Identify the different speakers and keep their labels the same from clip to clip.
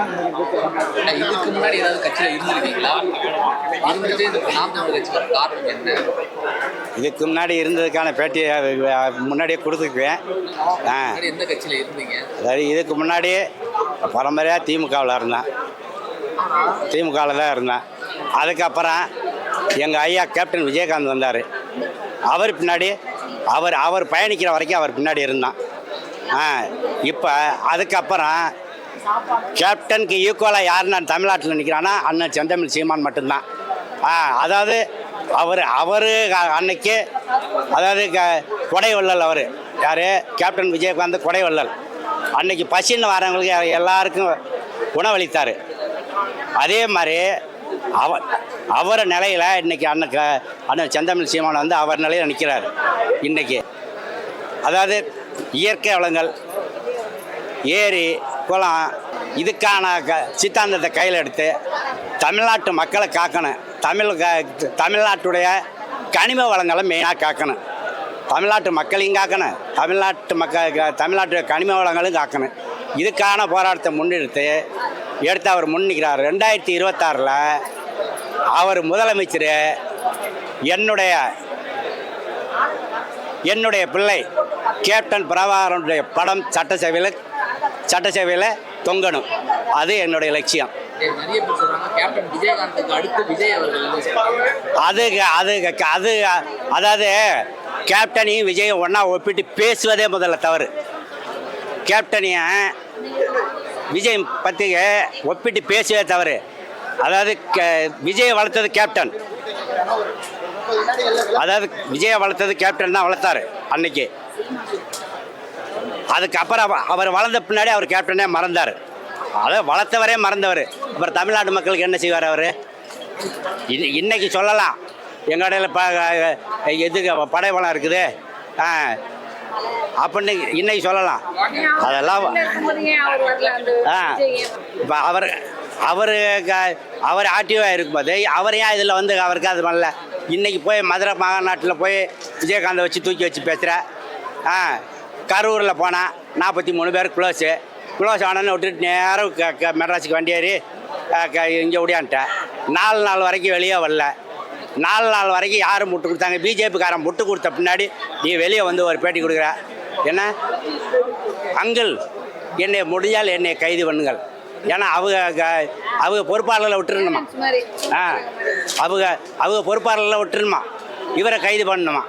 Speaker 1: இதுக்கு முன்னாடி ஏதாவது கட்சியில இருந்திருக்கீங்களா? இருந்துட்டு இந்த நாம் தமிழ் காரணம் என்ன?
Speaker 2: இதுக்கு முன்னாடி இருந்ததுக்கான பேட்டியை முன்னாடியே கொடுத்துருக்குவேன். ஆ.
Speaker 1: எந்த கட்சியில இருந்தீங்க?
Speaker 2: அதாவது இதுக்கு முன்னாடி பரம்பரையாக திமுகவில் இருந்தேன். திமுகவில் தான் இருந்தேன். அதுக்கப்புறம் எங்கள் ஐயா கேப்டன் விஜயகாந்த் வந்தார். அவர் பின்னாடி அவர் அவர் பயணிக்கிற வரைக்கும் அவர் பின்னாடி இருந்தான். ஆ இப்போ அதுக்கப்புறம் கேப்டனுக்கு ஈக்குவலாக யார் நான் தமிழ்நாட்டில் நிற்கிறான்னா அண்ணன் செந்தமிழ் சீமான் மட்டும்தான். ஆ அதாவது அவர் அவர் அன்னைக்கு அதாவது க கொடை வள்ளல் அவர். யார்? கேப்டன் விஜயகாந்த் கொடை வள்ளல் அன்னைக்கு பசின்னு வரவங்களுக்கு எல்லாருக்கும் உணவளித்தார். அதே மாதிரி அவர் அவர் நிலையில் இன்றைக்கி அண்ணன் க- அண்ணன் செந்தமிழ் சீமான் வந்து அவர் நிலையில் நிற்கிறார் இன்றைக்கி அதாவது இயற்கை வளங்கள் ஏரி குளம் இதுக்கான க சித்தாந்தத்தை கையில் எடுத்து தமிழ்நாட்டு மக்களை காக்கணும். தமிழ் க தமிழ்நாட்டுடைய கனிம வளங்களை மெயினாக காக்கணும். தமிழ்நாட்டு மக்களையும் காக்கணும். தமிழ்நாட்டு மக்கள் தமிழ்நாட்டு தமிழ்நாட்டுடைய கனிம வளங்களும் காக்கணும். இதுக்கான போராட்டத்தை முன்னெடுத்து எடுத்து அவர் முன்னிக்கிறார் ரெண்டாயிரத்தி இருபத்தாறில் அவர் முதலமைச்சர் என்னுடைய என்னுடைய பிள்ளை கேப்டன் பிரபாகரனுடைய படம் சட்டசபையில் சட்டசபையில் தொங்கணும். அது என்னுடைய லட்சியம். அது அது அது அதாவது கேப்டனையும் விஜயும் ஒன்றா ஒப்பிட்டு பேசுவதே முதல்ல தவறு. கேப்டனையும் விஜய் பற்றி ஒப்பிட்டு பேசுவதே தவறு. அதாவது கே- விஜயை வளர்த்தது கேப்டன். அதாவது விஜயை வளர்த்தது கேப்டன் தான் வளர்த்தாரு அன்னைக்கு. அதுக்கப்புறம் அவர் வளர்ந்த பின்னாடி அவர் கேப்டனே மறந்தார். அதை வளர்த்தவரே மறந்தவர். அப்புறம் தமிழ்நாட்டு மக்களுக்கு என்ன செய்வார் அவர்? இன்னைக்கு சொல்லலாம். எங்கடையில் இடையில ப எது வளம் இருக்குது? ஆ. அப்படின்னு இன்னைக்கு சொல்லலாம். அதெல்லாம் ஆ. இப்போ அவர் அவர் அவர் ஆக்டிவாக இருக்கும்போது அவர் ஏன் இதில் வந்து அவருக்கு அது பண்ணல? இன்னைக்கு போய் மதுரை மாநாட்டில் போய் விஜயகாந்தை வச்சு தூக்கி வச்சு பேசுகிற ஆ. கரூரில் போனால் நாற்பத்தி மூணு பேர் க்ளோஸு க்ளோஸ் ஆனோன்னு விட்டுட்டு நேரம் க க மெட்ராஸுக்கு வண்டி ஏறி இங்கே ஓடியான்ட்டேன் நாலு நாள் வரைக்கும் வெளியே வரல. நாலு நாள் வரைக்கும் யாரும் முட்டு கொடுத்தாங்க. பிஜேபிக்காரன் முட்டு கொடுத்த பின்னாடி நீ வெளியே வந்து ஒரு பேட்டி கொடுக்குற. என்ன? அங்கிள் என்னை முடிஞ்சால் என்னை கைது பண்ணுங்கள். ஏன்னா அவங்க க- அவங்க பொறுப்பாளர்களை விட்டுருணுமா ஆ அவங்க அவங்க பொறுப்பாளர்களை விட்டுருணுமா இவரை கைது பண்ணணுமா?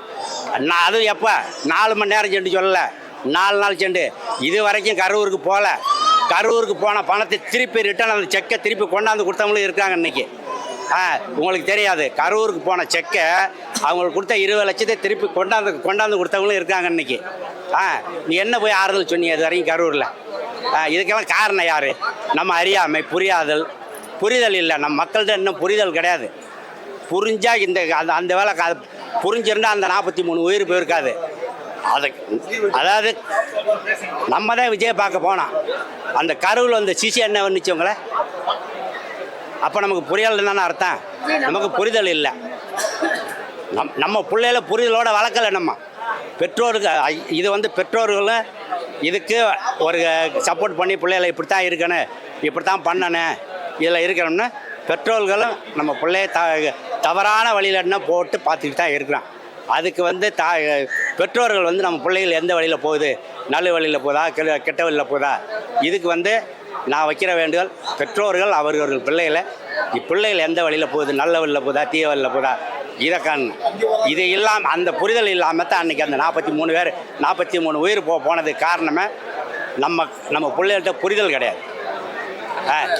Speaker 2: நான் அது எப்போ? நாலு மணி நேரம் சென்று சொல்லலை. நாலு நாள் செண்டு இது வரைக்கும் கரூருக்கு போகல கரூருக்கு போன பணத்தை திருப்பி ரிட்டர்ன் அந்த செக்கை திருப்பி கொண்டாந்து கொடுத்தவங்களும் இருக்காங்க இன்றைக்கி ஆ உங்களுக்கு தெரியாது. கரூருக்கு போன செக்கை அவங்களுக்கு கொடுத்த இருபது லட்சத்தை திருப்பி கொண்டாந்து கொண்டாந்து கொடுத்தவங்களும் இருக்காங்க இன்றைக்கி ஆ நீ என்ன போய் ஆறுதல் சொன்னீங்க இது வரைக்கும் கரூரில்? ஆ இதுக்கெல்லாம் காரணம் யார்? நம்ம அறியாமை புரியாதல். புரிதல் இல்லை. நம்ம மக்கள்கிட்ட இன்னும் புரிதல் கிடையாது. புரிஞ்சால் இந்த அந்த அந்த வேலை புரிஞ்சிருந்தால் அந்த நாற்பத்தி மூணு உயிர் போயிருக்காது. அது அதாவது நம்ம தான் விஜய் பார்க்க போனோம். அந்த கருவில் வந்து சிசி என்ன வந்துச்சு உங்களை அப்போ நமக்கு புரியல் தானே அர்த்தம். நமக்கு புரிதல் இல்லை. நம் நம்ம பிள்ளைகள புரிதலோட வளர்க்கலை நம்ம. பெற்றோருக்கு ஐ- இது வந்து பெற்றோர்களும் இதுக்கு ஒரு சப்போர்ட் பண்ணி பிள்ளைகளை இப்படி தான் இருக்கணும் இப்படி தான் பண்ணணும் இதில் இருக்கணும்னு பெற்றோர்களும் நம்ம பிள்ளைய த தவறான வழியில் என்ன போட்டு பார்த்துக்கிட்டு தான் இருக்கிறோம். அதுக்கு வந்து தா பெற்றோர்கள் வந்து நம்ம பிள்ளைகள் எந்த வழியில் போகுது? நல்ல வழியில் போதா கெட்ட வழியில் போதா இதுக்கு வந்து நான் வைக்கிற வேண்டுதல் பெற்றோர்கள் அவர்கள் பிள்ளைகளை இப்பிள்ளைகள் எந்த வழியில் போகுது? நல்ல வழியில் போதா தீய வழியில் போதா இதை காணணும் இது இல்லாமல் அந்த புரிதல் இல்லாமல் தான் அன்றைக்கி அந்த நாற்பத்தி மூணு பேர் நாற்பத்தி மூணு உயிர் போ போனது காரணமே நம்ம நம்ம பிள்ளைகள்கிட்ட புரிதல் கிடையாது.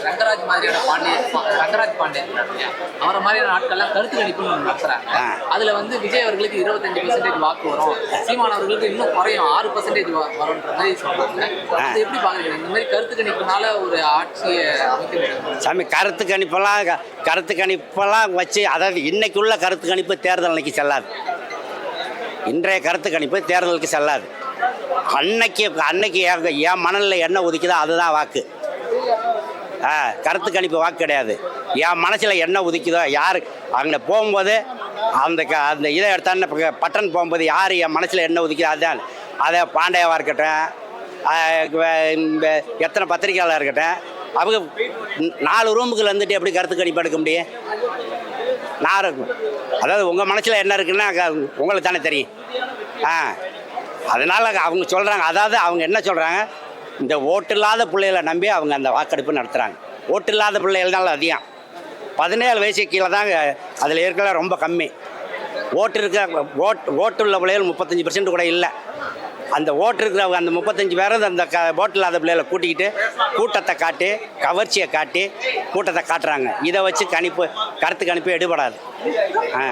Speaker 1: ரங்கராஜ் மாதிரியான பாண்டிய ரங்கராஜ் இல்லையா? அவரை மாதிரியான ஆட்கள்லாம் கருத்து கணிப்புன்னு நடத்துறாங்க. அதுல வந்து விஜய் அவர்களுக்கு இருபத்தஞ்சு பெர்சன்டேஜ் வாக்கு வரும். சீமான் அவர்களுக்கு இன்னும் குறையும். ஆறு பர்சன்டேஜ் வரும்ன்ற மாதிரி சொல்றாங்க. அது எப்படி பாக்குறீங்க இந்த மாதிரி கருத்து கணிப்புனால ஒரு ஆட்சியை அமைக்க
Speaker 2: சாமி கருத்து கணிப்பெல்லாம் கருத்து கணிப்பெல்லாம் வச்சு அதாவது இன்னைக்கு உள்ள கருத்து கணிப்பு தேர்தல் அன்னைக்கு செல்லாது. இன்றைய கருத்து கணிப்பு தேர்தலுக்கு செல்லாது. அன்னைக்கு அன்னைக்கு என் மனநிலை என்ன ஒதுக்குதோ அதுதான் வாக்கு. ஆ கருத்து கணிப்பு வாக்கு கிடையாது. என் மனசில் என்ன உதிக்குதோ யார் அங்கே போகும்போது அந்த க அந்த இதை எடுத்தான்னு இப்போ பட்டன் போகும்போது யார் என் மனசில் என்ன உதிக்குதோ அதுதான். அதை பாண்டியாவாக இருக்கட்டும் இந்த எத்தனை பத்திரிக்கையாளர் இருக்கட்டும் அவங்க நாலு ரூமுக்குள்ள வந்துட்டு எப்படி கருத்து கணிப்பு எடுக்க முடியும்? நான் இருக்கும் அதாவது உங்கள் மனசில் என்ன இருக்குன்னா உங்களுக்கு தானே தெரியும். ஆ அதனால் அவங்க சொல்கிறாங்க அதாவது அவங்க என்ன சொல்கிறாங்க இந்த ஓட்டு இல்லாத பிள்ளைகளை நம்பி அவங்க அந்த வாக்கெடுப்பு நடத்துகிறாங்க ஓட்டு இல்லாத பிள்ளைகள்னால அதிகம். பதினேழு வயசு கீழே தாங்க அதில் இருக்கிற ரொம்ப கம்மி. ஓட்டு இருக்க ஓட் ஓட்டு உள்ள பிள்ளைகள் முப்பத்தஞ்சு பர்சன்ட் கூட இல்லை. அந்த ஓட்டு இருக்கிறவங்க அந்த முப்பத்தஞ்சு பேரும் அந்த க ஓட்டு இல்லாத பிள்ளைகளை கூட்டிக்கிட்டு கூட்டத்தை காட்டி கவர்ச்சியை காட்டி கூட்டத்தை காட்டுறாங்க. இதை வச்சு கணிப்பு கருத்து கணிப்பு எடுபடாது. ஆ.